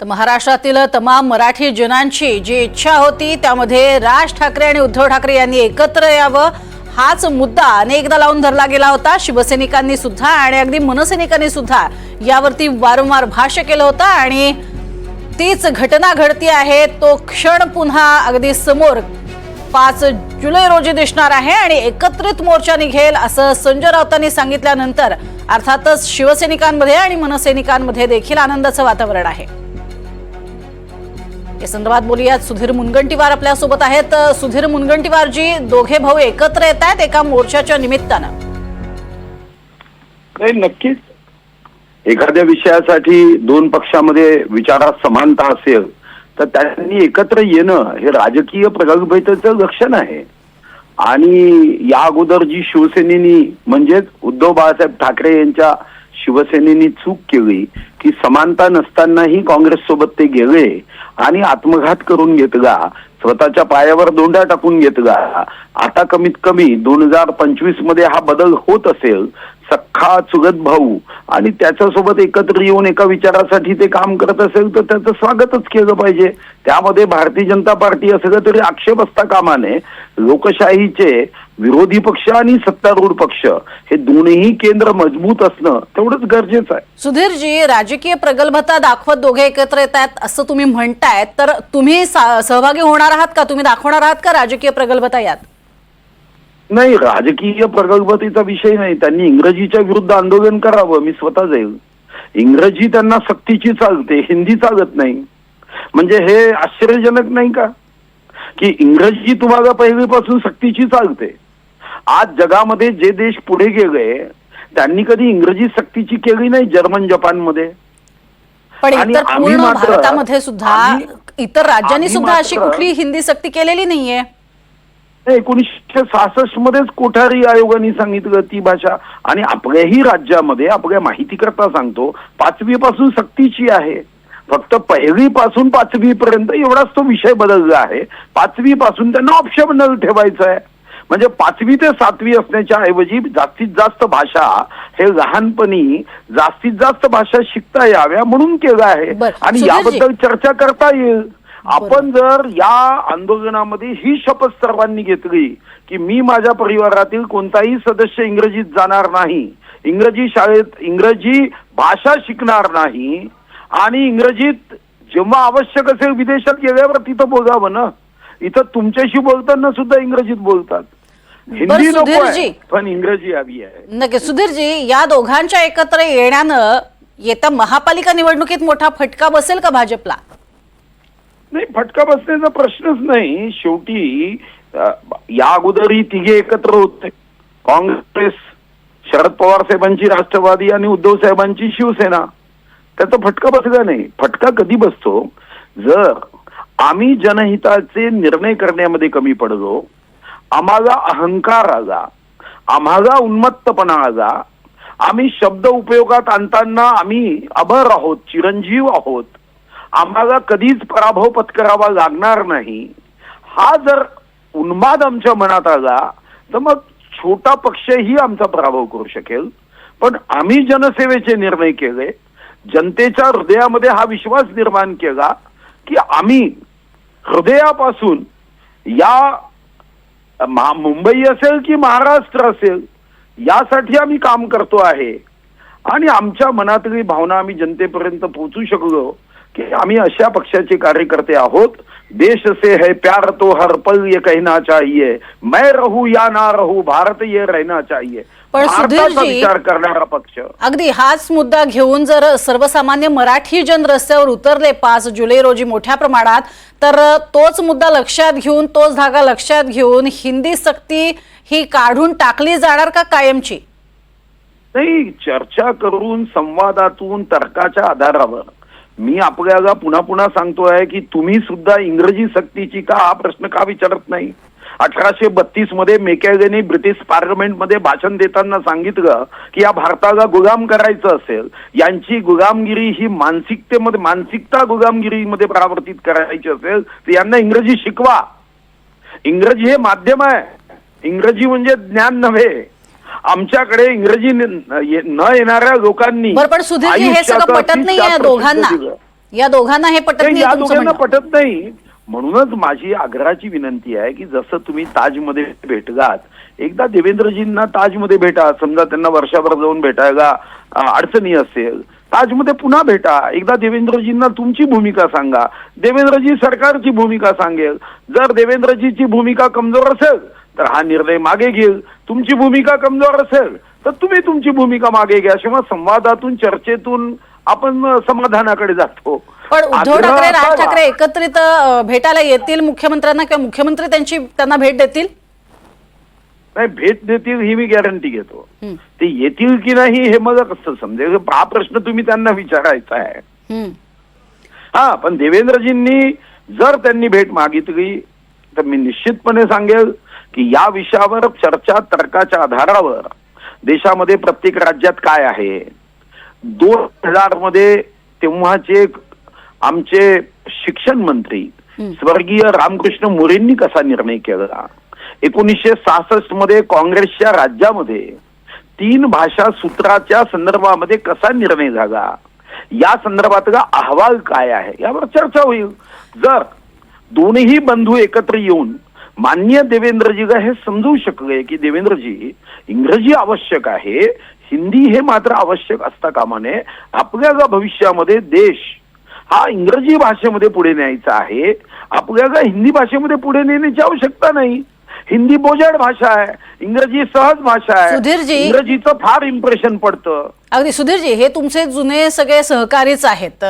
तर महाराष्ट्रातील तमाम मराठी जनांची जी इच्छा होती त्यामध्ये राज ठाकरे आणि उद्धव ठाकरे यांनी एकत्र यावं हाच मुद्दा अनेकदा लावून धरला गेला होता. शिवसैनिकांनी सुद्धा आणि अगदी मनसैनिकांनी सुद्धा यावरती वारंवार भाष्य केलं होतं आणि तीच घटना घडती आहे. तो क्षण पुन्हा अगदी समोर पाच जुलै रोजी दिसणार आहे आणि एकत्रित मोर्चा निघेल असं संजय राऊतांनी सांगितल्यानंतर अर्थातच शिवसैनिकांमध्ये आणि मनसैनिकांमध्ये देखील आनंदाचं वातावरण आहे. या संदर्भात बोलूयात. सुधीर मुनगंटीवार आपल्यासोबत आहेत सुधीर मुनगंटीवारजी दोघे भाऊ एकत्र येत आहेत एका मोर्चाच्या निमित्तानं. नक्कीच. एखाद्या विषयासाठी दोन पक्षामध्ये विचारात समानता असेल तर त्यांनी एकत्र येणं हे राजकीय प्रगल्भतेचं लक्षण आहे. आणि या अगोदर जी शिवसेनेनी म्हणजेच उद्धव बाळासाहेब ठाकरे यांच्या शिवसेनेनी चूक केली की समानता नसतानाही काँग्रेस सोबत ते गेले आणि आत्मघात करून घेतला स्वतःच्या पायावर दोंडा टाकून घेतला आता कमीत कमी दोन हजार पंचवीसमध्ये हा बदल होत असेल सख्खा चुलत भाऊ आणि त्याच्यासोबत एकत्र येऊन एका विचारासाठी ते काम करत असेल तर त्याचं स्वागतच केलं पाहिजे. त्यामध्ये भारतीय जनता पार्टी असलं तरी आक्षेप असता कामा नये लोकशाहीचे विरोधी पक्ष आणि सत्तारूढ पक्ष हे दोन्ही केंद्र मजबूत असणं तेवढंच गरजेचं आहे. सुधीरजी राजकीय प्रगल्भता दाखवत दोघे एकत्र येत आहेत असं तुम्ही म्हणतायत तर तुम्ही सहभागी होणार आहात का? तुम्ही दाखवणार आहात का राजकीय प्रगल्भता यात? नाही राजकीय प्रगल्भतेचा विषय नाही. त्यांनी इंग्रजीच्या विरुद्ध आंदोलन करावं मी स्वतः जाईल इंग्रजी त्यांना सक्तीची चालते हिंदी चालत नाही. म्हणजे हे आश्चर्यजनक नाही का? की इंग्रजी तुम्हाला पहिलीपासून सक्तीची चालते. आज जगामध्ये जे देश पुढे गेले त्यांनी कधी इंग्रजी सक्तीची केली नाही जर्मन जपानमध्ये? पण आणि इतर आम्ही पूर्ण मात्र- भारतामध्ये सुद्धा इतर राज्यांनी सुद्धा अशी कुठली हिंदी सक्ती केलेली नाहीये. एकोणीसशे सहासष्ट मध्येच कोठारी आयोगाने सांगितलं ती भाषा. आणि आपल्याही राज्यामध्ये आपल्या माहिती करता सांगतो पाचवी पासून सक्तीची आहे. फक्त पहिली पासून पाचवी पर्यंत एवढाच तो विषय बदलला आहे. पाचवी पासून त्यांना ऑप्शनल ठेवायचं आहे. म्हणजे पाचवी ते सातवी असण्याच्या ऐवजी जास्तीत जास्त भाषा हे लहानपणी जास्तीत जास्त भाषा शिकता याव्या म्हणून केलं आहे. आणि. याबद्दल चर्चा करता येईल. आपण जर या आंदोलनामध्ये ही शपथ सर्वांनी घेतली की मी माझ्या परिवारातील कोणताही सदस्य इंग्रजीत जाणार नाही इंग्रजी शाळेत इंग्रजी भाषा शिकणार नाही आणि इंग्रजीत जेव्हा आवश्यक असेल विदेशात गेल्यावर तिथं बोलावं ना? इथं तुमच्याशी बोलताना सुद्धा इंग्रजीत बोलतात. हिंदी नको पण इंग्रजी हवी आहे. नक्की सुधीरजी या दोघांच्या एकत्र येण्यानं येत्या महापालिका निवडणुकीत मोठा फटका बसेल का भाजपला? नाही फटका बसण्याचा प्रश्नच नाही. शेवटी या अगोदरही तिघे एकत्र होते. काँग्रेस शरद पवार साहेबांची राष्ट्रवादी आणि उद्धव साहेबांची शिवसेना. त्याचा फटका बसला नाही. फटका कधी बसतो? जर आम्ही जनहिताचे निर्णय करण्यामध्ये कमी पडलो आम्हाला अहंकार आला आम्हाला उन्मत्तपणा आला आम्ही शब्द उपयोगात आणताना आम्ही अभर आहोत चिरंजीव आहोत आम्हाला कधीच पराभव पत्करावा लागणार नाही. हा जर उन्माद आमच्या मनात आला तर मग छोटा पक्षही आमचा पराभव करू शकेल. पण आम्ही जनसेवेचे निर्णय केले जनतेच्या हृदयामध्ये हा विश्वास निर्माण केला की आम्ही हृदयापासून या महा- मुंबई असेल की महाराष्ट्र असेल यासाठी आम्ही काम करतो आहे. आणि आमच्या मनातली भावना आम्ही जनतेपर्यंत पोहोचू शकलो की आम्ही अशा पक्षाचे कार्यकर्ते आहोत. देश से है प्यार तो हर पल ये कहना चाहिए. मैं रहू या ना रहू भारत ये रहना चाहिए. पण विचार करणारा पक्ष. अगदी हाच मुद्दा घेऊन जर सर्वसामान्य मराठी जन रस्त्यावर उतरले पाच जुलै रोजी मोठ्या प्रमाणात तर तोच मुद्दा लक्षात घेऊन तोच धागा लक्षात घेऊन हिंदी सक्ती ही काढून टाकली जाणार का कायमची? नाही चर्चा करून संवादातून तर्काच्या आधारावर. मी आपल्याला पुन्हा पुन्हा सांगतोय की तुम्ही सुद्धा इंग्रजी सक्तीची का हा प्रश्न का विचारत नाही? अठराशे बत्तीसमध्ये मेकॅगेने ब्रिटिश पार्लमेंटमध्ये भाषण देताना सांगितलं की या भारताला गुलाम करायचं असेल यांची गुलामगिरी ही मानसिकतेमध्ये मानसिकता गुलामगिरीमध्ये परावर्तित करायची असेल तर यांना इंग्रजी शिकवा. इंग्रजी हे माध्यम आहे. इंग्रजी म्हणजे ज्ञान नव्हे. आमच्याकडे इंग्रजी न येणाऱ्या लोकांनी पण सुधीरजी हे सगळं पटत नाहीये प्रसिद्ध दोघांना. या दोघांना हे पटत नाही, नाही या दोघांना. पटत नाही. म्हणूनच माझी आग्रहाची विनंती आहे की जसं तुम्ही ताजमध्ये भेटगात एकदा देवेंद्रजींना ताजमध्ये भेटा. समजा त्यांना वर्षाभर जाऊन भेटायला अडचणी असेल ताजमध्ये पुन्हा भेटा. एकदा देवेंद्रजींना तुमची भूमिका सांगा. देवेंद्रजी सरकारची भूमिका सांगेल. जर देवेंद्रजीची भूमिका कमजोर असेल तर हा निर्णय मागे घेईल. तुमची भूमिका कमजोर असेल तर तुम्ही तुमची भूमिका मागे घ्या. किंवा संवादातून चर्चेतून आपण समाधानाकडे जातो. पण उद्धव ठाकरे राज. ठाकरे एकत्रित भेटायला येतील मुख्यमंत्र्यांना किंवा मुख्यमंत्री त्यांची त्यांना भेट देतील? नाही भेट देतील ही मी गॅरंटी घेतो. ते येतील की नाही हे मला कसं समजेल हा प्रश्न तुम्ही त्यांना विचारायचा आहे. हा पण देवेंद्रजींनी जर त्यांनी भेट मागितली तर मी निश्चितपणे सांगेल की या विषयावर चर्चा तर्काच्या आधारावर देशामध्ये प्रत्येक राज्यात काय आहे? दोन हजारमध्ये तेव्हाचे आमचे शिक्षण मंत्री. स्वर्गीय रामकृष्ण मोरेंनी कसा निर्णय केला? एकोणीसशे सहासष्टमध्ये काँग्रेसच्या राज्यामध्ये तीन भाषा सूत्राच्या संदर्भामध्ये कसा निर्णय झाला? या संदर्भातला अहवाल काय आहे? यावर चर्चा होईल. जर दोन्ही बंधू एकत्र येऊन मान्य देवेंद्रजीला हे समजू शकले की देवेंद्रजी इंग्रजी आवश्यक आहे हिंदी हे मात्र आवश्यक असता कामा नये आपल्याला भविष्यामध्ये देश हा इंग्रजी भाषेमध्ये पुढे न्यायचा आहे. आपल्याला हिंदी भाषेमध्ये पुढे नेण्याची आवश्यकता नाही. हिंदी बोजाड भाषा आहे इंग्रजी सहज भाषा आहे. सुधीरजी. इंग्रजीचं फार इम्प्रेशन पडतं. अगदी सुधीरजी हे तुमचे जुने सगळे सहकारीच आहेत.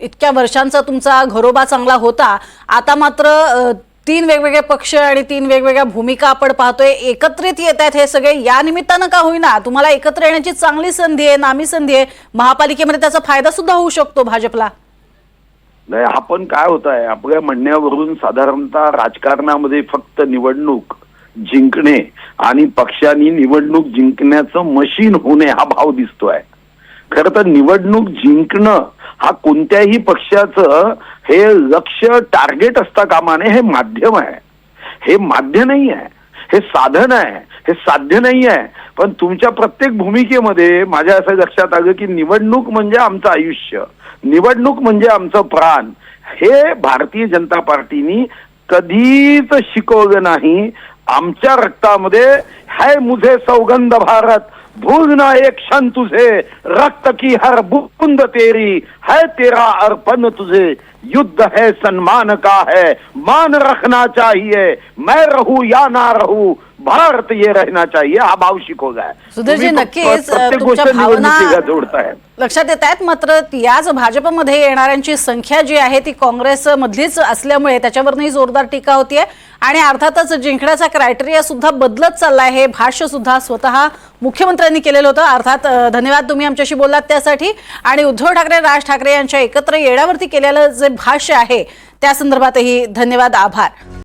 इतक्या वर्षांचा तुमचा घरोबा चांगला होता. आता मात्र तीन वेगवेगळे पक्ष आणि तीन वेगवेगळ्या भूमिका आपण पाहतोय. एकत्रित येत आहेत हे सगळे. या निमित्तानं का होईना तुम्हाला एकत्र येण्याची चांगली संधी आहे नामी संधी आहे. महापालिकेमध्ये त्याचा फायदा सुद्धा होऊ शकतो भाजपला. नाही आपण काय होत आहे आपल्या म्हणण्यावरून साधारणतः राजकारणामध्ये फक्त निवडणूक जिंकणे आणि पक्षांनी निवडणूक जिंकण्याचं मशीन होणे हा भाव दिसतोय. खर तर निवडणूक जिंकणं हा कोणत्याही पक्षाचं हे लक्ष टार्गेट असता कामाने हे माध्यम आहे. हे माध्य नाही आहे. हे साधन आहे. हे साध्य नाही आहे. पण तुमच्या प्रत्येक भूमिकेमध्ये माझ्या असं लक्षात आलं की निवडणूक म्हणजे आमचं आयुष्य. निवडणूक म्हणजे आमचं प्राण. हे भारतीय जनता पार्टीनी कधीच शिकवलं नाही. आमच्या रक्तामध्ये हाय मुझे सौगंध भारत. भूल ना एक क्षण तुझे, रक्त की हर बूंद तेरी है तेरा अर्पण तुझे। युद्ध है सम्मान का है, मान रखना चाहिए, मैं रहू या ना रहूँ भारत ये रहना चाहिए हा भाव शिकवला आहे सुधीरजी, तुम्ही नक्कीच, तुमच्या भावना- लक्षात येत आहेत मात्र याच भाजपमध्ये येणाऱ्यांची संख्या जी आहे ती काँग्रेस मधलीच असल्यामुळे त्याच्यावरही जोरदार टीका होतीये. आणि अर्थातच जिंकण्याचा क्रायटेरिया सुद्धा बदलत चाललाय हे भाष्य सुद्धा स्वतः मुख्यमंत्र्यांनी केलेलं होतं. अर्थात धन्यवाद तुम्ही आमच्याशी बोललात त्यासाठी. आणि उद्धव ठाकरे राज ठाकरे यांच्या एकत्र येण्यावरती केलेलं जे भाष्य आहे त्या संदर्भातही धन्यवाद आभार.